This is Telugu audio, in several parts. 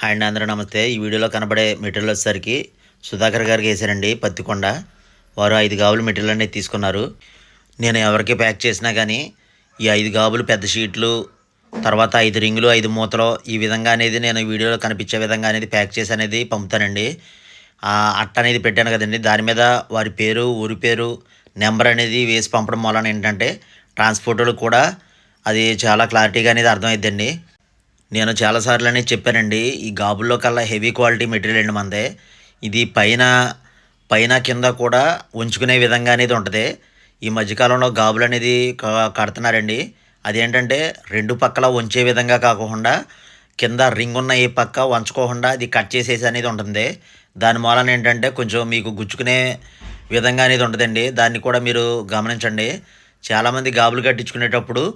హాయ్ అండి అందరూ నమస్తే. ఈ వీడియోలో కనబడే మెటీరియల్ వచ్చేసరికి సుధాకర్ గారికి వేసారండి పత్తికొండ. వారు ఐదు గాబులు మెటీరియల్ అనేది తీసుకున్నారు. నేను ఎవరికి ప్యాక్ చేసినా కానీ ఈ ఐదు గాబులు పెద్ద షీట్లు తర్వాత ఐదు రింగులు ఐదు మూతలు ఈ విధంగా అనేది నేను వీడియోలో కనిపించే విధంగా అనేది ప్యాక్ చేసి అనేది పంపుతానండి. అట్ట అనేది పెట్టాను కదండి. దాని మీద వారి పేరు ఊరి పేరు నెంబర్ అనేది వేసి పంపడం వలన ఏంటంటే ట్రాన్స్పోర్టర్లు కూడా అది చాలా క్లారిటీగా అనేది అర్థమవుద్దండి నేను చాలాసార్లు అనేది చెప్పానండి ఈ గాబుల్లో కల్లా హెవీ క్వాలిటీ మెటీరియల్ అండి మనదే ఇది పైన పైన కింద కూడా ఉంచుకునే విధంగా అనేది ఉంటుంది. ఈ మధ్యకాలంలో గాబులు అనేది కడుతున్నారండి. అదేంటంటే రెండు పక్కల ఉంచే విధంగా కాకుండా కింద రింగ్ ఉన్న ఈ పక్క వంచుకోకుండా అది కట్ చేసేసి అనేది ఉంటుంది. దాని మూలన ఏంటంటే కొంచెం మీకు గుచ్చుకునే విధంగా అనేది ఉంటుందండి. దాన్ని కూడా మీరు గమనించండి. చాలామంది గాబులు కట్టించుకునేటప్పుడు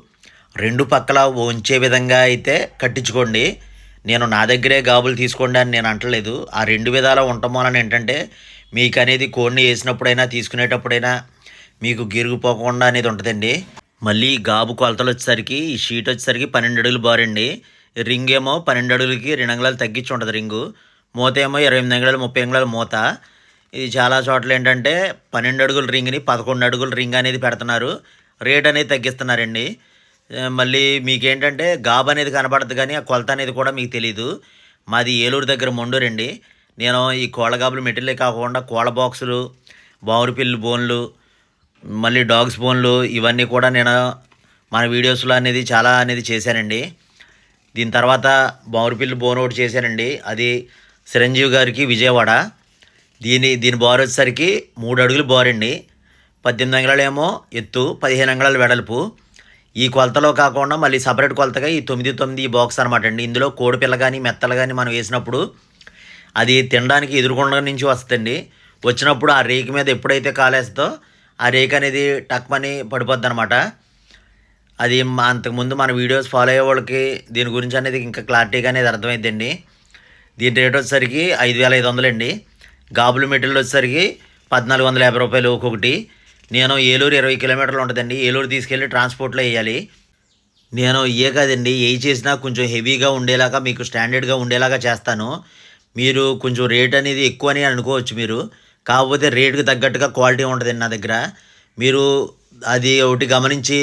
రెండు పక్కల ఉంచే విధంగా అయితే కట్టించుకోండి. నేను నా దగ్గరే గాబులు తీసుకోండి అని నేను అంటలేదు. ఆ రెండు విధాలా ఉండటం వలన ఏంటంటే మీకు అనేది కోడిని వేసినప్పుడైనా తీసుకునేటప్పుడైనా మీకు గిరిగిపోకుండా అనేది ఉంటుందండి. మళ్ళీ ఈ గాబు కొలతలు వచ్చేసరికి ఈ షీట్ వచ్చేసరికి పన్నెండు అడుగులు బారండి రింగ్ ఏమో పన్నెండు అడుగులకి రెండు అంగుళాలు తగ్గించి ఉంటుంది రింగు. మూత ఏమో ఇరవై ఎనిమిది అంగుళాలు ముప్పై అంగుళాలు మూత. ఇది చాలా చోట్ల ఏంటంటే పన్నెండు అడుగుల రింగ్ని పదకొండు అడుగుల రింగ్ అనేది పెడుతున్నారు. రేట్ అనేది తగ్గిస్తున్నారండి. మళ్ళీ మీకేంటంటే గాబ్ అనేది కనబడదు కానీ ఆ కొలత అనేది కూడా మీకు తెలియదు మాది ఏలూరు దగ్గర మొండూరండి. నేను ఈ కోళ్ళగాబులు మెటీరియలే కాకుండా కోళ్ళ బాక్సులు బావురు పిల్లి బోన్లు మళ్ళీ డాగ్స్ బోన్లు ఇవన్నీ కూడా నేను మన వీడియోస్లో అనేది చాలా అనేది చేశానండి. దీని తర్వాత బావురుపిల్లి బోన్ ఒకటి చేశానండి. అది చిరంజీవి గారికి విజయవాడ. దీని దీని బోర్ వచ్చేసరికి మూడు అడుగులు బోర్ అండి పద్దెనిమిది అంగుళాలేమో ఎత్తు పదిహేను అంగళాలు వెడల్పు. ఈ కొలతలో కాకుండా మళ్ళీ సపరేట్ కొలతగా ఈ తొమ్మిది తొమ్మిది బాక్స్ అనమాట అండి. ఇందులో కోడిపిల్ల కానీ మెత్తలు కానీ మనం వేసినప్పుడు అది తినడానికి ఎదురుకొండ నుంచి వస్తుందండి. వచ్చినప్పుడు ఆ రేకు మీద ఎప్పుడైతే కాలేస్తుందో ఆ రేక్ అనేది టక్మని పడిపోద్ది అనమాట అది అంతకుముందు మన వీడియోస్ ఫాలో అయ్యే వాళ్ళకి దీని గురించి అనేది ఇంకా క్లారిటీగా అనేది అర్థమైందండి దీని రేట్ వచ్చేసరికి ఐదు వేల ఐదు వందలండి. గాబులు మెటీరియల్ వచ్చేసరికి పద్నాలుగు వందల యాభై రూపాయలు ఒక్కొక్కటి. నేను ఏలూరు ఇరవై కిలోమీటర్లు ఉంటుందండి. ఏలూరు తీసుకెళ్ళి ట్రాన్స్పోర్ట్లో వేయాలి. నేను ఇయ్యే కాదండి. ఏ చేసినా కొంచెం హెవీగా ఉండేలాగా మీకు స్టాండర్డ్గా ఉండేలాగా చేస్తాను. మీరు కొంచెం రేట్ అనేది ఎక్కువ అని అనుకోవచ్చు మీరు. కాకపోతే రేటుకి తగ్గట్టుగా క్వాలిటీ ఉంటుందండి నా దగ్గర. మీరు అది ఒకటి గమనించి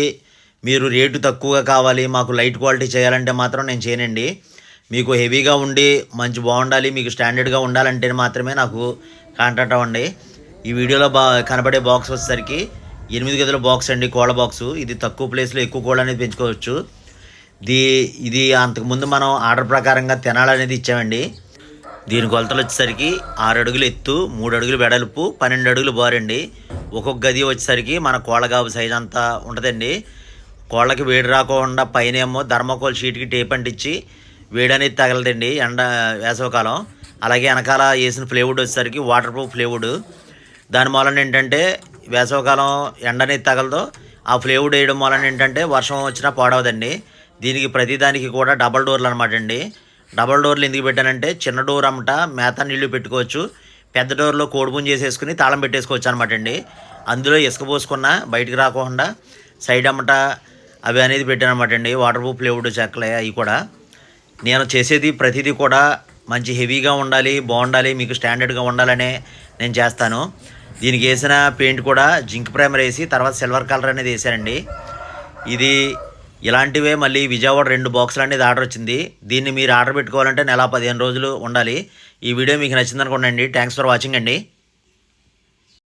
మీరు రేటు తక్కువగా కావాలి మాకు లైట్ క్వాలిటీ చేయాలంటే మాత్రం నేను చేయనండి. మీకు హెవీగా ఉండి మంచి బాగుండాలి మీకు స్టాండర్డ్గా ఉండాలంటే మాత్రమే నాకు కాంటాక్ట్ అవ్వండి. ఈ వీడియోలో బా కనబడే బాక్స్ వచ్చేసరికి ఎనిమిది గదుల బాక్స్ అండి కోళ్ళ బాక్సు ఇది తక్కువ ప్లేస్లో ఎక్కువ కోళ్ళ అనేది పెంచుకోవచ్చు. ఇది ఇది అంతకుముందు మనం ఆర్డర్ ప్రకారంగా తినాలనేది ఇచ్చామండి. దీని కొలతలు వచ్చేసరికి ఆరు అడుగులు ఎత్తు మూడు అడుగులు వెడల్పు పన్నెండు అడుగులు బారండి. ఒక్కొక్క గది వచ్చేసరికి మన కోళ్ళగాబు సైజ్ అంతా ఉంటుందండి. కోళ్ళకి వేడి రాకుండా పైన ఏమో ధర్మకోల్ షీట్కి టేప్ అంటించి వేడి అనేది తగలదండి ఎండ వేసవకాలం. అలాగే వెనకాల వేసిన ఫ్లేవుడ్ వచ్చేసరికి వాటర్ ప్రూఫ్ ఫ్లేవుడ్ దాని మూలన ఏంటంటే వేసవకాలం ఎండ అనేది తగలదో. ఆ ఫ్లేవుడ్ వేయడం మూలన ఏంటంటే వర్షం వచ్చినా పాడవదండి. దీనికి ప్రతిదానికి కూడా డబల్ డోర్లు అనమాట అండి. డబల్ డోర్లు ఎందుకు పెట్టానంటే చిన్న డోర్ అమ్మట మేత నీళ్ళు పెట్టుకోవచ్చు. పెద్ద డోర్లో కోడిపుంజ చేసేసుకుని తాళం పెట్టేసుకోవచ్చు అనమాట అండి. అందులో ఇసుక పోసుకున్న బయటికి రాకుండా సైడ్ అమ్మట అవి అనేది పెట్టాను అనమాట అండి. వాటర్ ప్రూఫ్ ఫ్లేవుడ్ చెక్కలే అవి కూడా. నేను చేసేది ప్రతిదీ కూడా మంచి హెవీగా ఉండాలి బాగుండాలి మీకు స్టాండర్డ్గా ఉండాలనే నేను చేస్తాను. దీనికి వేసిన పెయింట్ కూడా జింక్ ప్రైమర్ వేసి తర్వాత సిల్వర్ కలర్ అనేది వేసానండి ఇది ఇలాంటివే మళ్ళీ విజయవాడ రెండు బాక్సులు అనేది ఆర్డర్ వచ్చింది. దీన్ని మీరు ఆర్డర్ పెట్టుకోవాలంటే నెల పదిహేను రోజులు ఉండాలి. ఈ వీడియో మీకు నచ్చిందనుకోండి థ్యాంక్స్ ఫర్ వాచింగ్ అండి.